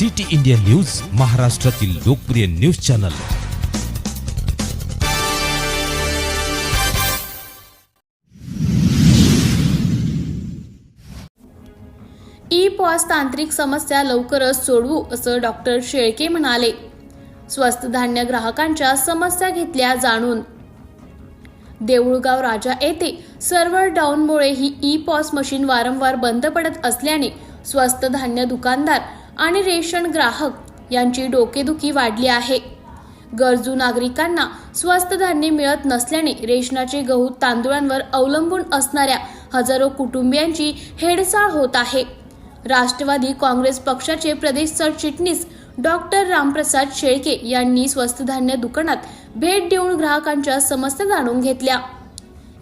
City India news महाराष्ट्रातील लोकप्रिय news channel. E POS तांत्रिक समस्या लवकरच सोडवू असं डॉक्टर शेळके म्हणाले. स्वस्त धान्य ग्राहकांच्या समस्या घेतल्या जाणून. देऊळगाव राजा येथे सर्व्हर डाऊनमुळे ही ई पॉस मशीन वारंवार बंद पडत असल्याने स्वस्त धान्य दुकानदार आणि रेशन ग्राहक यांची डोकेदुखी वाढली आहे. गरजू नागरिकांना स्वस्त धान्य मिळत नसल्याने रेशनाचे गहू तांदूळांवर अवलंबून असणाऱ्या हजारो कुटुंबियांची हेडसाळ होत आहे. राष्ट्रवादी काँग्रेस पक्षाचे प्रदेश सरचिटणीस डॉक्टर रामप्रसाद शेळके यांनी स्वस्त धान्य दुकानात भेट देऊन ग्राहकांच्या समस्या जाणून घेतल्या.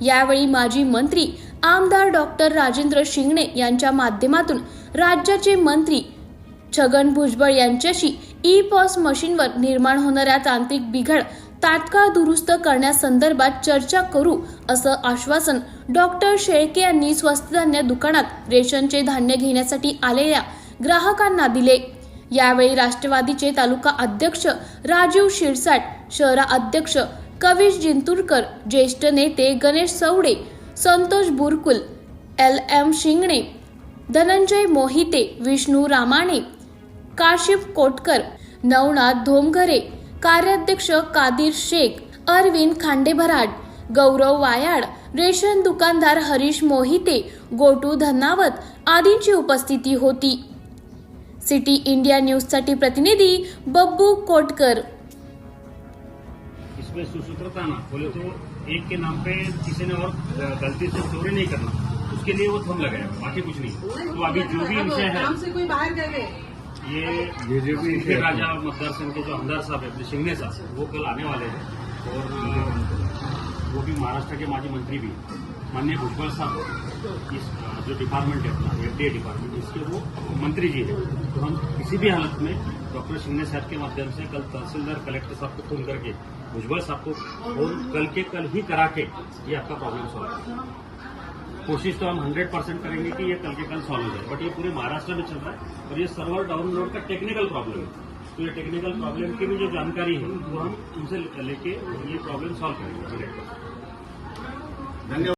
यावेळी माजी मंत्री आमदार डॉक्टर राजेंद्र शिंगणे यांच्या माध्यमातून राज्याचे मंत्री छगन भुजबळ यांच्याशी ई पॉस मशीनवर निर्माण होणाऱ्या तांत्रिक बिघड तात्काळ दुरुस्त करण्यासंदर्भात चर्चा करू असं आश्वासन डॉक्टर शेळके यांनी स्वस्त धान्य दुकानात रेशनचे धान्य घेण्यासाठी आलेल्या ग्राहकांना दिले. यावेळी राष्ट्रवादीचे तालुका अध्यक्ष राजीव शिरसाट शहरा अध्यक्ष कवीश जिंतूरकर ज्येष्ठ नेते गणेश सवडे संतोष बुरकुल एल एम शिंगणे धनंजय मोहिते विष्णू रामाणे काशिफ कोटकर नवनाथ धोमघरे कार्याध्यक्ष कादिर शेख अरविंद खांडेभराड गौरव वायाड रेशन दुकानदार हरीश मोहिते गोटू धन्नावत आदींची उपस्थिती होती. सिटी इंडिया न्यूजसाठी प्रतिनिधी बब्बू कोटकर. इसमें सुसूत्रता ना बोले तो एक के नाम पे किसी ने और गलती से चोरी नहीं करना। उसके लिए वो थम लगाया बाकी कुछ नहीं। तो अभी जो भी विषय है से कोई बाहर गए। ये बीजेपी के राजा मतदार संघ के जो आमदार साहब है अपने शिंगणे साहब वो कल आने वाले हैं। और वो भी महाराष्ट्र के माजी मंत्री भी माननीय भुजबल साहब इस जो डिपार्टमेंट है अपना एफडीए डिपार्टमेंट इसके वो मंत्री जी हैं। तो हम किसी भी हालत में डॉक्टर शिंगणे साहब के माध्यम से कल तहसीलदार कलेक्टर साहब को फोन करके भुजबल साहब को फोन कल के कल ही करा के ये आपका प्रॉब्लम सॉल्व कोशिश तो हम 100 परसेंट करेंगे कि ये कल के कल सॉल्व हो जाए। बट ये पूरे महाराष्ट्र में चल रहा है और ये सर्वर डाउनलोड का टेक्निकल प्रॉब्लम है। तो ये टेक्निकल प्रॉब्लम की भी जो जानकारी है, वो हम उनसे लेके ये प्रॉब्लम सॉल्व करेंगे। 100%.